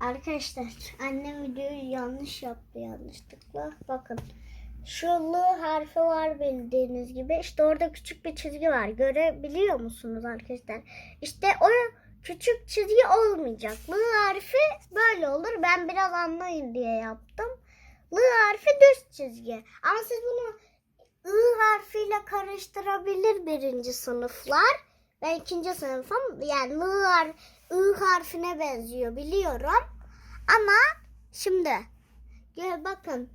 Arkadaşlar annem videoyu yanlış yaptı yanlışlıkla. Bakın şu L harfi var bildiğiniz gibi. İşte orada küçük bir çizgi var. Görebiliyor musunuz arkadaşlar? İşte o küçük çizgi olmayacak. L harfi böyle olur. Ben biraz anlayın diye yaptım. L harfi düz çizgi. Ama siz bunu I harfiyle karıştırabilir birinci sınıflar. Ben ikinci sınıfım. Yani L har I harfine benziyor biliyorum. Ama şimdi gel bakın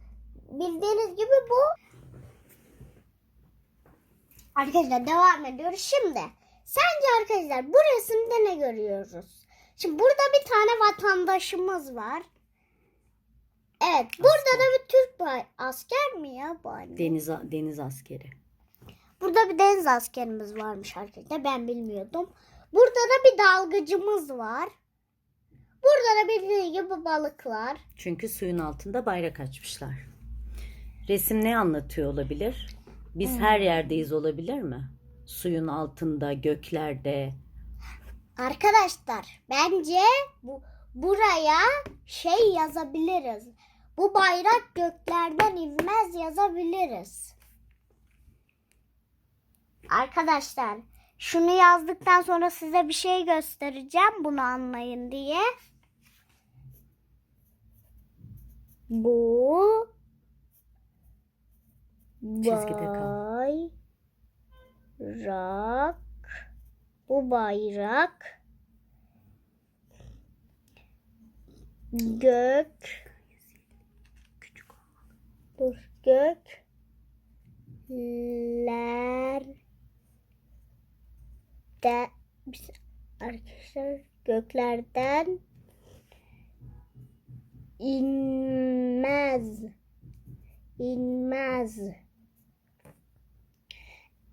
bildiğiniz gibi bu Arkadaşlar devam ediyoruz. Şimdi sence arkadaşlar bu resimde ne görüyoruz? Şimdi burada bir tane vatandaşımız var. Evet burada da bir Türk asker mi ya bu anne? Deniz deniz askeri. Burada bir deniz askerimiz varmış arkadaşlar. Ben bilmiyordum. Burada da bir dalgıcımız var. Burada da bildiğiniz gibi balıklar. Çünkü suyun altında bayrak açmışlar. Resim ne anlatıyor olabilir? Biz her yerdeyiz olabilir mi? Suyun altında, göklerde. Arkadaşlar bence bu buraya şey yazabiliriz. Bu bayrak göklerden inmez yazabiliriz. Arkadaşlar şunu yazdıktan sonra size bir şey göstereceğim bunu anlayın diye. Bu Çizgide kal. bayrak bu bayrak gök Küçük dur gökler de biz arkadaşlar göklerden inmez inmez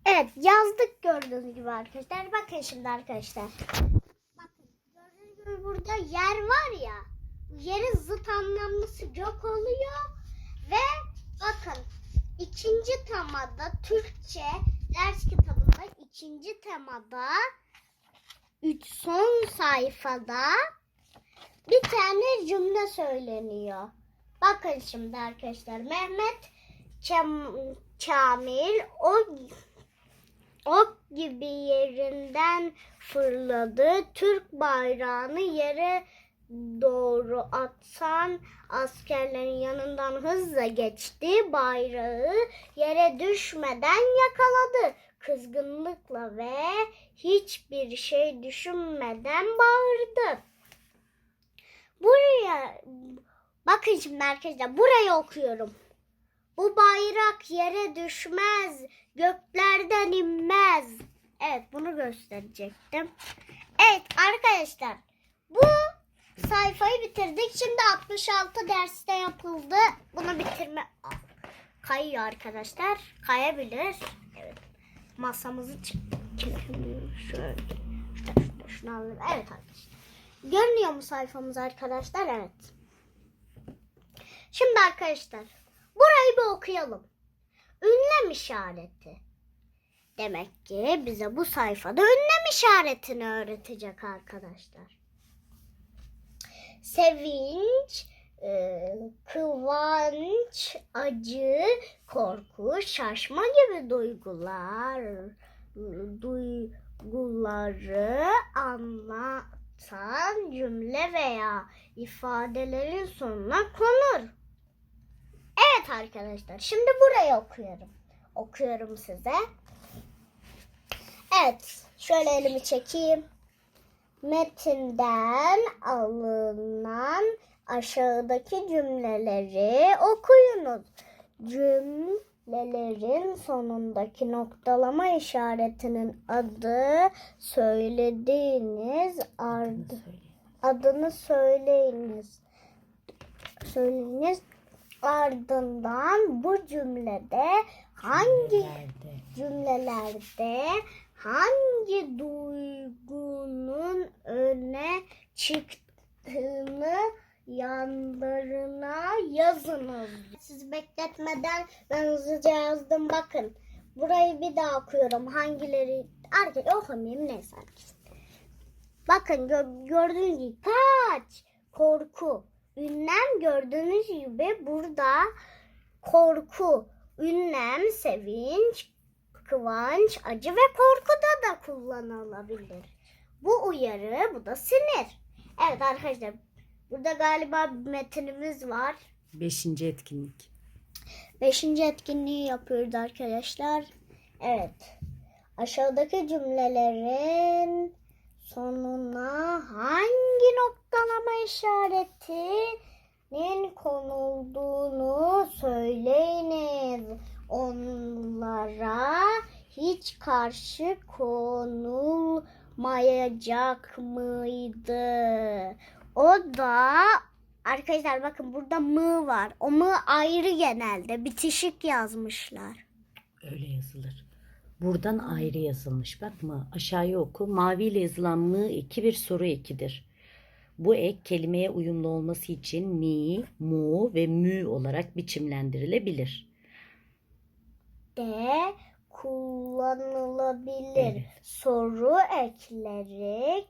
Evet yazdık gördüğünüz gibi arkadaşlar. Bakın şimdi arkadaşlar. Bakın gördüğünüz gibi burada yer var ya. Yerin zıt anlamlısı gök oluyor. Ve bakın ikinci temada Türkçe ders kitabında ikinci temada üç son sayfada bir tane cümle söyleniyor. Bakın şimdi arkadaşlar Mehmet Kem- Kamil o ok gibi yerinden fırladı. Türk bayrağını yere doğru atsan askerlerin yanından hızla geçti. Bayrağı yere düşmeden yakaladı. Kızgınlıkla ve hiçbir şey düşünmeden bağırdı. Buraya bakın şimdi arkadaşlar burayı okuyorum. Bu bayrak yere düşmez, göklerden inmez. Evet bunu gösterecektim. Evet arkadaşlar bu sayfayı bitirdik. Şimdi 66 derste yapıldı. Bunu bitirme kayıyor arkadaşlar. Kayabilir. Evet. Masamızı çekelim. Şöyle. Şunu, şunu alalım. Evet arkadaşlar. Görünüyor mu sayfamız arkadaşlar? Evet. Şimdi arkadaşlar burayı bir okuyalım. Ünlem işareti. Demek ki bize bu sayfada ünlem işaretini öğretecek arkadaşlar. Sevinç, e, kıvanç, acı, korku, şaşma gibi duygular duyguları anlatan cümle veya ifadelerin sonuna konur. Evet arkadaşlar şimdi burayı okuyorum. Okuyorum size. Evet şöyle elimi çekeyim. Metinden alınan aşağıdaki cümleleri okuyunuz. Cümlelerin sonundaki noktalama işaretinin adı söylediğiniz ardı adını söyleyiniz. Söyleyiniz ardından bu cümlede hangi cümlelerde çıktığını yanlarına yazınız. Siz bekletmeden ben hızlıca yazdım bakın. Burayı bir daha okuyorum. Hangileri artık okumayayım neyse. Bakın gö- gördüğünüz gibi kaç korku. Ünlem gördüğünüz gibi burada korku, ünlem, sevinç, kıvanç, acı ve korkuda da kullanılabilir. Bu uyarı, bu da sinir. Evet arkadaşlar burada galiba bir metinimiz var. Beşinci etkinlik. Beşinci etkinliği yapıyoruz arkadaşlar. Evet. Aşağıdaki cümlelerin sonuna hangi noktalama işaretinin konulduğunu söyleyiniz. Onlara hiç karşı konulmayacak mıydı? O da arkadaşlar bakın burada mı var. O mı ayrı genelde bitişik yazmışlar. Öyle yazılır. Buradan ayrı yazılmış. Bak mı? Aşağıya oku. Maviyle yazılan mı eki bir soru ekidir. Bu ek kelimeye uyumlu olması için mi, mu ve mü olarak biçimlendirilebilir. De kullanılabilir. Soru ekleri